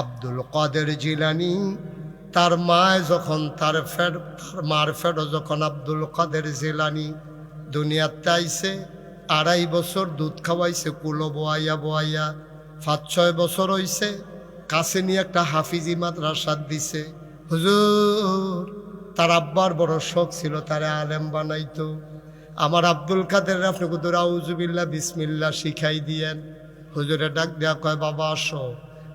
আব্দুল কাদের জিলানি, তার মায় যখন তার ফের, তার মার ফেরো যখন আব্দুল কাদের জিলানি দুনিয়াতে আইছে, আড়াই বছর দুধ খাওয়াইছে, কুলো বোয়াইয়া বোয়াইয়া, পাঁচ ছয় বছর হইছে, কাছে নিয়ে একটা হাফিজি মাদ্রাসাত দিছে। হুজুর, তার আব্বার বড় শখ ছিল, তারে আলেম বানাইতো। আমার আব্দুল কাদের আপনি কুদুর আউজুবিল্লা বিসমিল্লা শিখাই দিয়েন। হুজুরে ডাক দেয়া কয়, বাবা, আসো।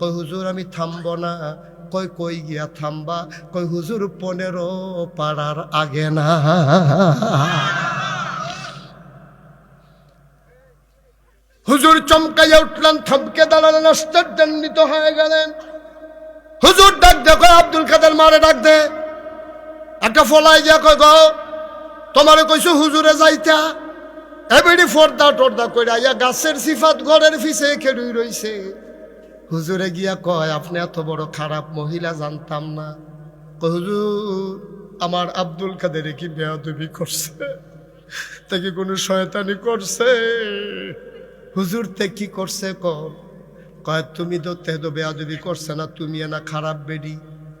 কই হুজুর আমি থামবো না? কই কই গিয়া থামবা? কই হুজুর পনেরো পাড়ার আগে না? হুজুর চমকাইয়া উঠলেন, থমকে দাঁড়ালেন, আশ্চর্যান্বিত হয়ে গেলেন। হুজুর ডাক দেখো আব্দুল কাদের মারে ডাক দে। একটা ফলাই দিয়া কয় গো, তোমারে কইছো হুজুরে যাইতা। এবেডি ফর্দা টর্দা কইরা ইয়া গাছের সিফাত ঘরের ফিসে খেড়ুই রইছে। হুজুরে গিয়া কয়, আপনি এত বড় খারাপ মহিলা, জানতাম না। হুজুর, আমার আব্দুল কাদের কি বেয়াদবি করছে? তা কি কোনো শয়তানি করছে? হুজুর, তে কি করছে কর কয়, তুমি তো তে তো বেয়াদবি করছে না তুমি না খারাপ বেডি।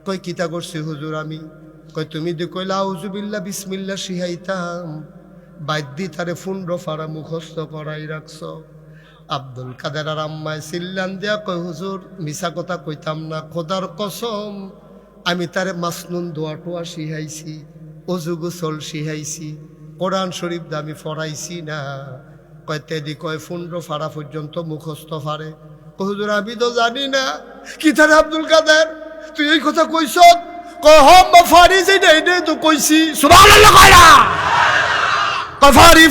কই কিতা করছি হুজুর আমি? কই তুমি দি কইলা আউজুবিল্লা বিসমিল্লা শিহাইতাম। বাদ্যি তারে ফুন্ড ফাড়া মুখস্থ করাই রাখছ। আব্দুল কাদের আর আম্মায় সিল্লান দিয়া কই হুজুর মিছা কথা কইতাম না খোদার কসম আমি তারে মাসনুন দোয়া টোয়া শিহাইছি অজু গোসল শিহাইছি কোরআন শরীফ দা আমি ফরাইছি না। কয় তেদি কয় ফুন্ড ফাড়া পর্যন্ত মুখস্থ ফারে কয়, হুজুর আমি তো জানি না কি তারে আব্দুল কাদের? তুই এই কথা কইছ? কয় হম ফারি যে নে তো কইছি। সুবহানাল্লাহ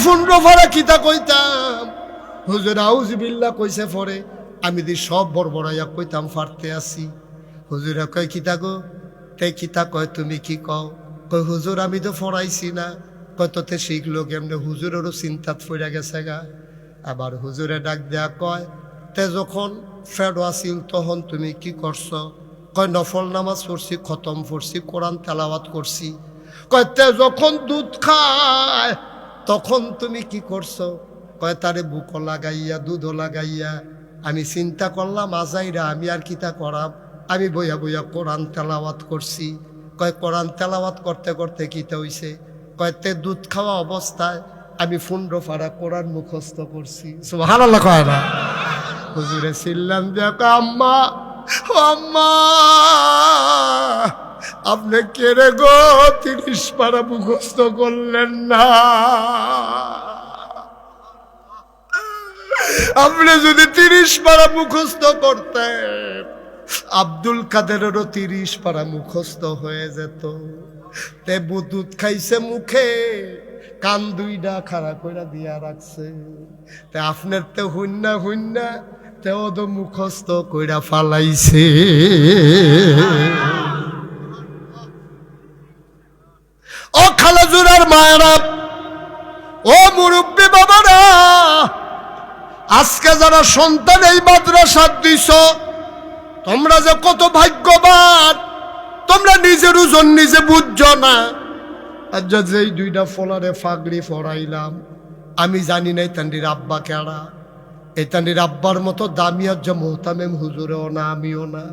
ফুন্ড ফাড়া কিতা কইতাম? হুজুর আউজ বিল্লা কইছে ফরে আমি দি সব বড়বড়াইয়া কইতাম ফারতে আসি। হুজুরা কয় কিতা গো? তে কিতা কয়, তুমি কি কও? কয়, হুজুর, আমি তো ফরাইছি না। কয়, তোতে শিখলো কেমনে হুজুরেরও চিন্তাত ফইরা গেছে গা। আবার হুজুরে ডাক দেয়া কয়, তে যখন ফেড আসিল, তখন তুমি কি করছ? কয়, নফল নামাজ পড়ছি, খতম পড়ছি, কোরআন তেলাওয়াত করছি। কয়, তে যখন দুধ খায়, তখন তুমি কি করছ? কয় তারে বুক লাগাইয়া দুধ লাগাইয়া আমি চিন্তা করলাম আজাইরা আমি আর কিতা করাম আমি বইয়া বইয়া কোরআন তেলাওয়াত করছি। কয় কোরআন তেলাওয়াত করতে করতে কিতা হইছে? কয় তে দুধ খাওয়া অবস্থায় আমি ফুন্ড ফাড়া কোরআন মুখস্থ করছি। হুজুরে দিয়া কয়, আম্মা আম্মা আপনি কেড়ে গো তিরিশ পারা মুখস্থ করলেন না? আপনি যদি তিরিশ পারা মুখস্থ করতেন, আব্দুল কাদেরেরও তিরিশ পারা মুখস্থ হয়ে যেত। তে বুদুত খাইছে মুখে, কান দুইটা খাড়া কইরা দিয়া রাখছে। তে আপনার তে হুন্না হুন্না তেও তো মুখস্থ কইরা ফালাইছে। ও খালাজুরার মায়েরা, ও বাবারা আজকে যারা সন্তান এই মাদ্রাসার দিছ, তোমরা যে কত ভাগ্যবান, তোমরা নিজের ওজন নিজে বুঝছ না। যা যেই দুইটা ফলারে ফাগড়ি ফরাইলাম, আমি জানি নাই তান্ডির আব্বা কেড়া। এই তান্ডির আব্বার মতো দামি যে মোহতামেম হুজুরেও না, আমিও না।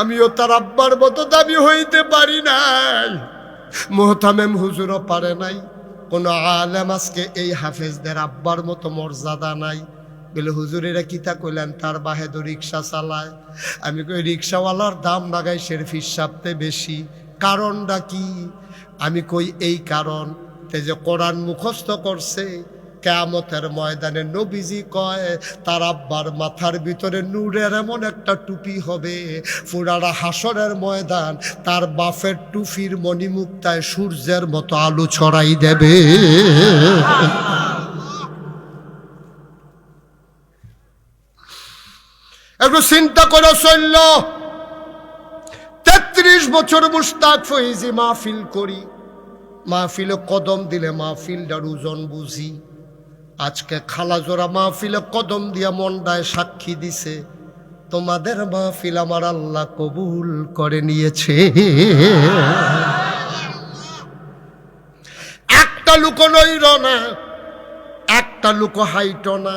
আমিও তার আব্বার মতো দামি হইতে পারি নাই। মোহতামেম হুজুরও পারে নাই। কোনো আলেম আজকে এই হাফেজদের আব্বার মতো মর্যাদা নাই। বলে হুজুরেরা কিতা কইলেন? তার বাহে তো রিক্সা চালায়। আমি কই, রিক্সাওয়ালার দাম লাগাই সের সাপতে বেশি। কারণটা কি? আমি কই, এই কারণ তে যে কোরআন মুখস্থ করছে কেয়ামতের ময়দানে নবীজি কয়, তার আব্বার মাথার ভিতরে নূরের এমন একটা টুপি হবে, ফুরারা হাসরের ময়দান, তার বাফের টুপির মণিমুক্তায় সূর্যের মতো আলু ছড়াই দেবে। একটু চিন্তা করে চলল। তেত্রিশ বছর মুস্তাক ফইজি মাহফিল করি। মাহফিলে কদম দিলে মাহফিলটার ওজন বুঝি। আজকে খালাজোরা মাহফিলে কদম দিয়া মন্ডায় সাক্ষী দিছে। তোমাদের মাহফিল আমার আল্লাহ কবুল করে নিয়েছে। একটা লুকো নইর না, একটা লুকো হাইট না।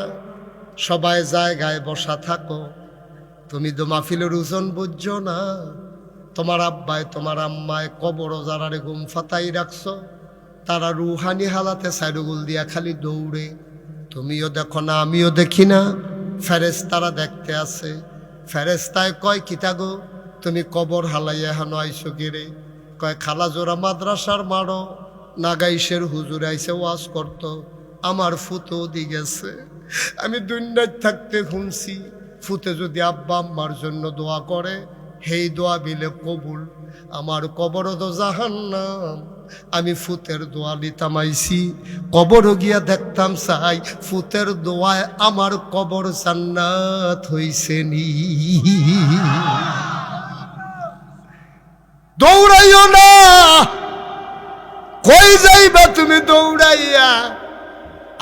সবাই জায়গায় বসা থাকো। তুমি তো মাহফিলের ওজন বুঝছ না। তোমার আব্বায়, তোমার আম্মায় কবর যারারে গুম ফাতাই রাখছো, তারা রুহানি হালাতে সাইডুগুল দিয়া খালি দৌড়ে তুমিও দেখো না, আমিও দেখি না। ফেরেস তারা দেখতে আছে ফেরেস্তায় কয় কিতা গো? তুমি কবর হালাইয়া হেন আইসো গিরে কয়, খালা জোড়া মাদ্রাসার মারো নাগাইশের হুজুর আইসে ওয়াজ করত। আমার ফুতো দি গেছে। আমি দুনিয়ায় থাকতে শুনছি ফুতে যদি আব্বা আম্মার জন্য দোয়া করে, হেই দোয়া বিলে কবুল। আমার কবর তো জাহান্নাম। আমি ফুতের দোয়া নিতাম আইছি কবর গিয়া দেখতাম চাই ফুতের দোয়ায় আমার কবর জান্নাত হইছে নি। দৌড়াইও না। কই যাইবা তুমি দৌড়াইয়া?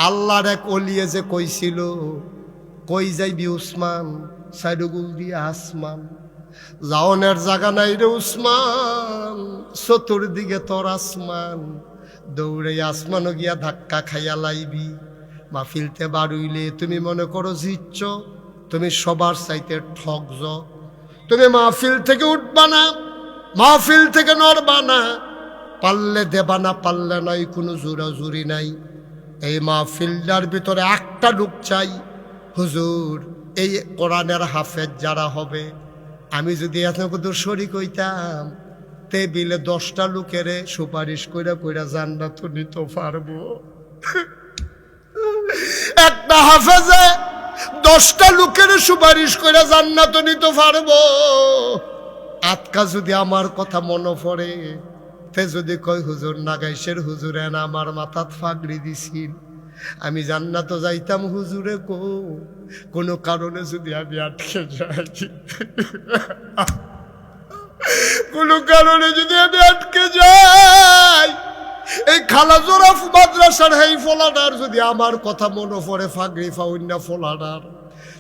আল্লাহর এক অলিয়ে যে কইছিল, কই যাইবি উসমান? সাইডগুল দিয়ে আসমান। যাওনের জায়গা নাই রে উসমান, চতুর্দিকে তোর আসমান। দৌড়ে আসমানও গিয়া ধাক্কা খাইয়া লাইবি। মাহফিলতে বাড়ুইলে তুমি মনে করো জিতছ, তুমি সবার চাইতে ঠকজ তুমি মাহফিল থেকে উঠবা না, মাহফিল থেকে নড়বা না। পারলে দেবা না, পারলে নাই কোনো জোরাজুরি নাই। এই মাহফিলটার ভিতরে একটা লোক চাই। হুজুর, এই কোরআনের হাফেজ যারা হবে আমি যদি এত কত শরিক হইতাম, টেবিলে দশটা লোকেরে সুপারিশ কইরা কইরা জান্নাত নিতে পারব। একটা হাফেজে দশটা লোকের সুপারিশ কইরা জান্নাত নিতে পারব। আতকা যদি আমার কথা মনে পড়ে, তে যদি কয়, হুজুর নাগাইশের হুজুরে না আমার মাথাত ফাগড়ি দিছিল। আমি জান্নাত যাইতাম, হুজুরে কো, কোনো কারণে যদি আমি আটকে যাই। কোনো কারণে যদি আমি আটকে যাই। এই খালা জোরাফ মাদ্রাসার এই ফলাডার যদি আমার কথা মনে পড়ে ফাগড়ি ফাউন্না ফলাডার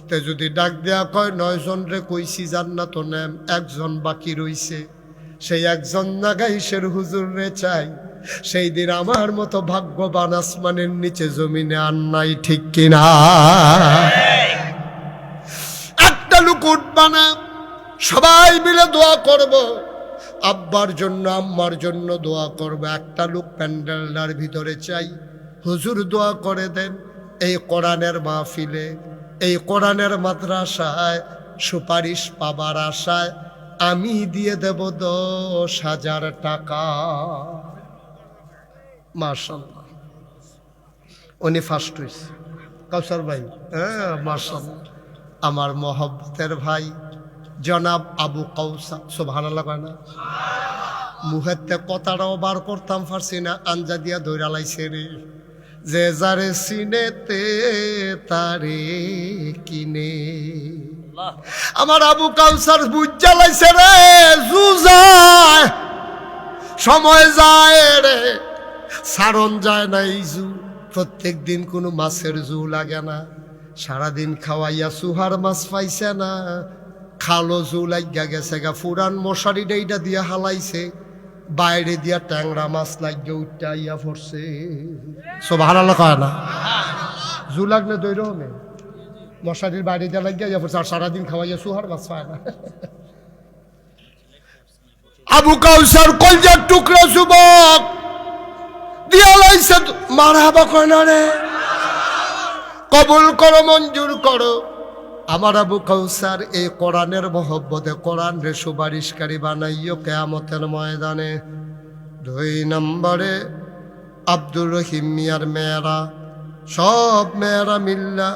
তে যদি ডাক দেয়া কয় নয় জন রে কইছি জান্নাত নেম, একজন বাকি রইছে। সেই একজন নাগাইশের হুজুর রে চাই। সেই দিন আমার মতো ভাগ্যবান আসমানের নিচে জমিনে আর নাই, ঠিক কিনা? একটা লুক উঠবা না সবাই মিলে দোয়া করব। আব্বার জন্য, আম্মার জন্য দোয়া করব। একটা লোক প্যান্ডেলটার ভিতরে চাই। হুজুর দোয়া করে দেন, এই কোরআনের মাহফিলে, এই কোরআনের মাদ্রাসায় সুপারিশ পাবার আশায় আমি দিয়ে দেব দশ হাজার টাকা। মার্শাল্লাহ উনি ফার্স্ট হয়েছে কাউসার ভাই হ্যাঁ মার্শাল্লাহ আমার মহব্বতের ভাই জনাব আবু কৌসা সোভানাল্লাহ কয় না? মুহেতে কথাটাও বার করতাম পারছি না আঞ্জা দিয়া ধৈরা লাইছে রে। যে যারে সিনেতে তারে কিনে। আমার আবু কাউসার বুঝ জ্বালাইছে রে সময় যায় রে। সারণ যায় না এই জু। প্রত্যেক দিন কোনো মাছের জু লাগে না। সারাদিন খাওয়াইয়া সুহার মাছ পাইছে না। খালো জু লাগিয়া গেছে গা, ফুরান মশারি ডেইটা দিয়া হালাইছে। বাইরে দিয়া ট্যাংরা মাছ লাগিয়ে উঠটা ইয়া পড়ছে। সব হারালো কয় না? জু লাগলে দৈর হবে মশারির বাইরে দিয়া লাগিয়া ইয়া পড়ছে, আর সারাদিন খাওয়াইয়া সুহার মাছ পায় না। আবু কাউসার কলজার টুকরা যুবক। দিয়া লাইছে মারাবা কবুল করো, মঞ্জুর করো। আমার আবু কৌসার এই কোরআনের মহব্বতে কোরআন রে সুপারিশকারী বানাইও কেয়ামতের ময়দানে। দুই নম্বরে আব্দুর রহিম মিয়ার মেয়েরা, সব মেয়েরা মিল্লা